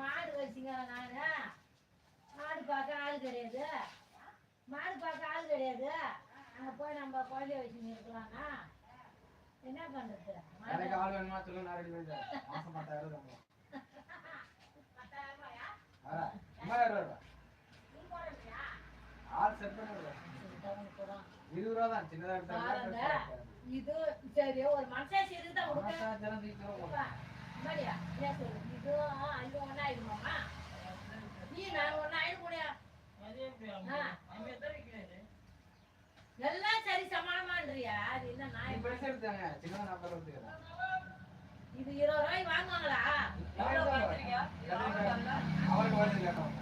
มาเลยสิงห์นานะ பார்க்க ஆள் கிடையாது. மாடு பார்க்க ஆள் கிடையாது. அங்க போய் நம்ம குழந்தைய வச்சுன்னு இருக்கலாம்னா என்ன பண்றது? மாடு- எனக்கு ஆள் வேணுமா சொல்லு நான் ரெடி பண்ணி தரேன். மாசம் பத்தாயிரம் ரூபாய் மூவாயிரம் ரூபாய். ஆள் செட். இருபது ரூபா தான். இது சரி ஒரு என்ன சொல்லு இது ஒண்ணா ஆயிடுமாமா நீ நான் ஒண்ணா ஆயிட முடியும் எல்லாம் சரி சமானமான்றியா அது என்ன நான் நான் இது இருபது ரூபாய் வாங்குவாங்களா அவருக்கு கேட்டோம்.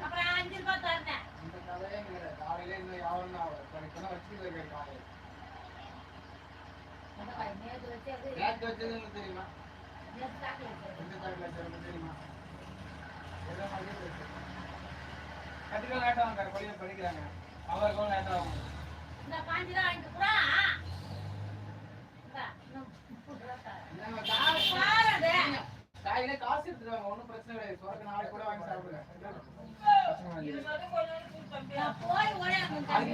அப்புறம் அஞ்சு ரூபாய் தரேன் இந்த கதையே காலையில இருந்து யாரும் தான் அவர். இப்ப காலையில. நேற்று வச்சது உங்களுக்கு தெரியுமா தாக்கல தெரியுமா லேட்டா வாங்க படிக்கிறாங்க அவருக்கும் லேட்டா ஆகும் இந்த பாஞ்சு காசு காலையில காசு எடுத்துருவாங்க ஒன்றும் பிரச்சனை கிடையாது சொரக்கு நாளைக்கு கூட வாங்கி சாப்பிடுங்க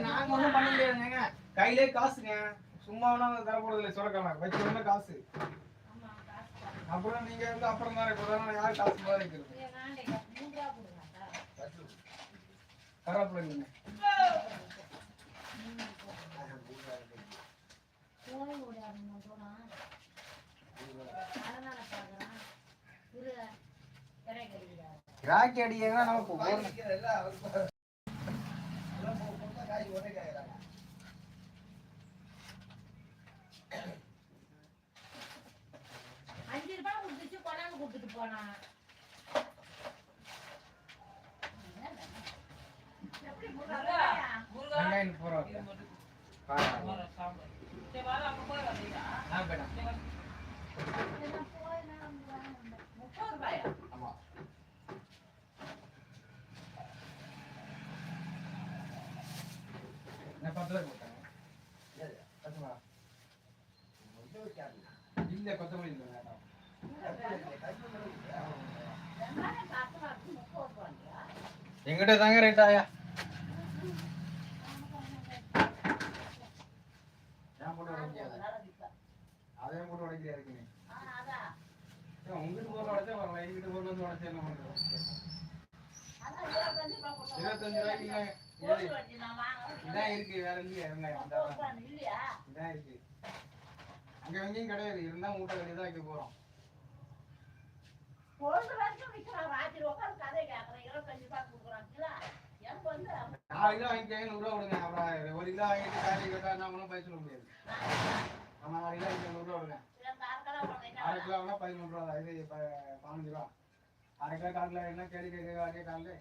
நாங்க ஒண்ணும் பண்ண முடியாதுங்க. கையிலே காசுங்க. சும்மா ஒன்றும் தர போறது இல்லை சொரக்கலாம் வச்சு காசு. ஆமா, காசு. அப்புறம் நீங்க வந்து அப்புறம் தான் இப்போ யார் காசு கொடுங்க. சார். கராப்பில் இல்லைங்க போய் ஓடியாந்து போனா முருகா? வெங்காயம் போகிறோம் ஆ பேட்டா. இதெல்லாம் போய். நான் வாங்கினேன். ஆமா நான் பத்து ரூபாய்? ரூபா இல்ல இல்லை பத்து முப்பது ரூபாய்யா? எங்கிட்ட தாங்க ரேட் ஆயா? ஏன் போட்டு உடைக்காத அதையும் போட்டு உடைக்கிறியா இருக்கு நீ ஆ, அதான். ஏன் உங்ககிட்ட பொருள் உடைச்சா வரல எங்கிட்ட பொருள் வந்து உடைச்சா என்ன பண்றது? இருபத்தஞ்சு ரூபாய்க்கு இங்க இதான் இருக்கு வேற இல்லையா வெங்காயம் இதான் இருக்கு. அங்க எங்கேயும் கிடையாது இருந்தா மூட்டை வெளியே தான் வைக்க போறோம். பொழுது வரைக்கும் ராத்திரி உட்காந்து கதை கேட்கறேன் இருபத்தஞ்சு ரூபாய் கொடுக்குறான் கிலோ எனக்கு வந்து நாலு கிலோ வாங்கிக்க நூறு கொடுங்க அப்புறம் ஒரு கிலோ வாங்கிட்டு காரி கேட்டா என்ன பண்ண சொல்ல முடியாது. நம்ம நாலு கிலோ வாங்கிக்க நூறு கொடுங்க அரை கிலோ வேணும். என்ன வேணா பதிமூணு ரூபா இது பதினஞ்சு ரூபா. அரை கிலோ கால் கிலோ என்ன கேடி கேட்க அதே காலில்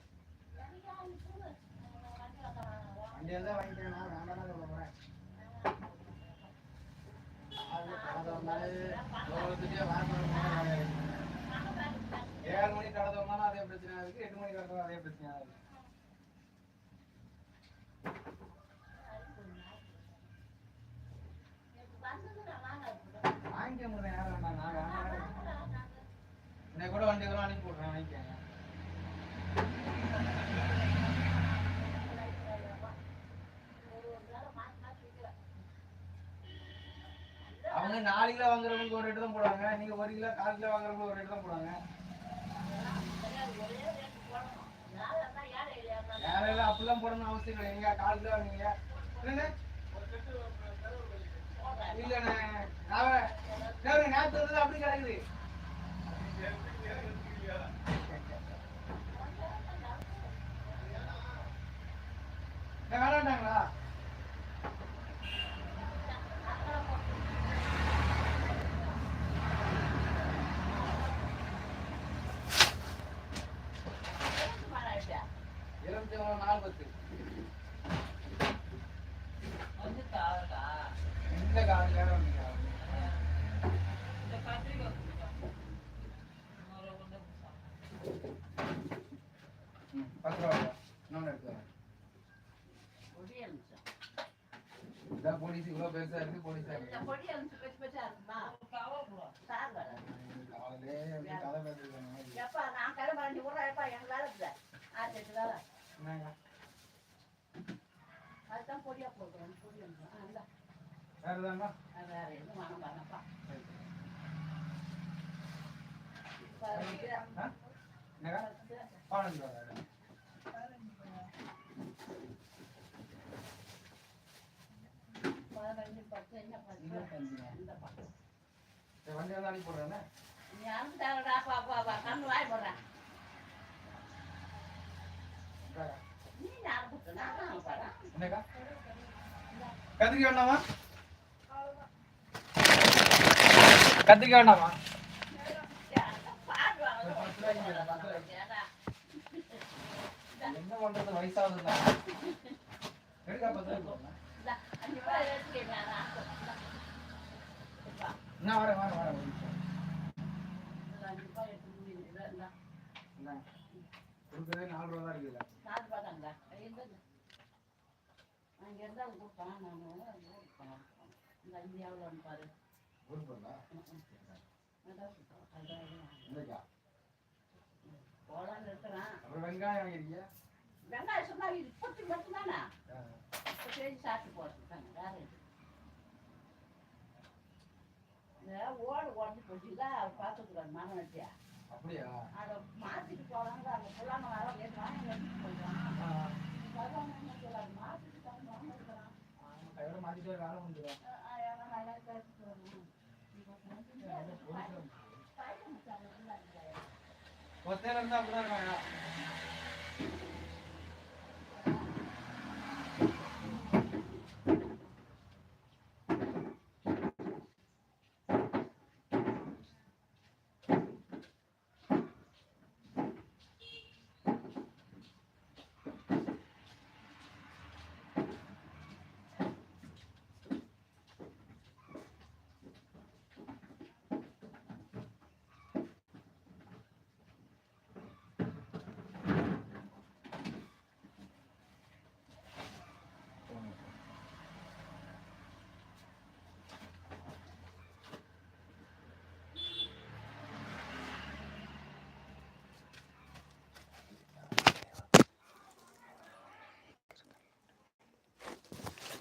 எனக்கு அது நான் வண்டியை தான் வாங்கிக்கணும் வேண்டாம் சொல்ல போகிறேன் அது அதை வந்தாலே தூரத்துக்கே ஏழு மணிக்கு கடத்தோம்னாலும் அதே பிரச்சனை இருக்கு. எட்டு மணி கடத்தோம் அதே பிரச்சனை இருக்கு. வாங்கிக்க முடியல வேண்டாம் நான் வேண்டாம் இன்னைக்கு கூட வண்டி அனுப்பி விட்றேன் வாங்கிக்கங்க. அவங்க நாலு கிலோ வாங்குறவங்களுக்கு ஒரு ரேட்டு தான் போடுவாங்க. நீங்க ஒரு கிலோ கால் கிலோ வாங்குறவங்களுக்கு ஒரு ரேட்டு தான் போடுவாங்க. வேலையில அப்படிலாம் போடணும்னு அவசியம் இல்லை நீங்க கால் கிலோ என்னண்ணே? இல்லண்ணே. நான் நான் அப்படி கிடக்குது. ஏன் வேணாண்டாங்களா இருபத்தி மூணு நாலு பத்து இந்த கால் நேரம் வந்தீங்க ம் பத்து ரூபா இன்னொன்று எடுத்து வரேன் இதான் போலீஸ் இவ்வளோ பெருசா இருக்கு போலீஸா இருக்கு நான் கிளம்புறேன் நீ விட்றா எப்பா என் வேலை இருக்குது அதுதான் பொடியா போடுறேன் பொடியா வேற அது வேற எதுவும் வாங்க வேணாம்ப்பா. சரி பதினஞ்சு, பத்து, பதினஞ்சு. பதினஞ்சு, என்ன? இருபத்தஞ்சுங்க. இந்தப்பா. சரி வண்டி வந்து அனுப்பி விட்றேண்ணே நீ அனுப்பிட்டாங்கடா, பா, பா, பா, கண்ணு வாய் போடுறேன். நீ. என்னக்கா கத்திரிக்காய் வேண்டாமா கத்திரிக்காய் வேண்டாமா பாட்டு வாங்க. ஒரு பத்து ரூபாய்க்கு மேல, பத்து ரூபாய்க்கு. ஏடா. என்ன பண்றது வயசாகுதுல்ல எடுக்கா பத்து ரூபாய்க்கு போடுங்க. இந்தா, அஞ்சு ரூபாய் எடுத்துக்க, நான் அனுப்புறேன். இந்தா. இப்பா, நான் வரேன் வரேன் வரேன். கொடுக்கறதே நாலு ரூபா தான் இருக்குல்ல நாலு ரூபாய் தாங்களா? அங்க இருந்தா அவங்க கொடுப்பான், நானு ஊருக்கு போனேன். இந்த அஞ்சு எவ்வளோன்னு பாரு. இல்லைக்கா போலான்னு இருக்கிறேன். அப்புறம் வெங்காயம் வாங்கிருக்கீங்க வெங்காயம் சும்மா பொட்டி மட்டும்தானே? இப்போ செஞ்சு சாப்பிட்டு போட்டுருக்காங்க வேற எது இந்த ஓடு உடஞ்சி போச்சுல பார்த்துக்குறாங்க மனம் வச்சியா அப்படியா? அதை மாற்றிட்டு போகிறாங்க அவங்க புள்ளாங்க வர வருவாங்க சொல்லுவாங்க மாற்றிட்டு மாத்திட்டு வேலை எல்லாம் நல்லா கேட்டுட்டு அப்படிதான் இருக்காங்க.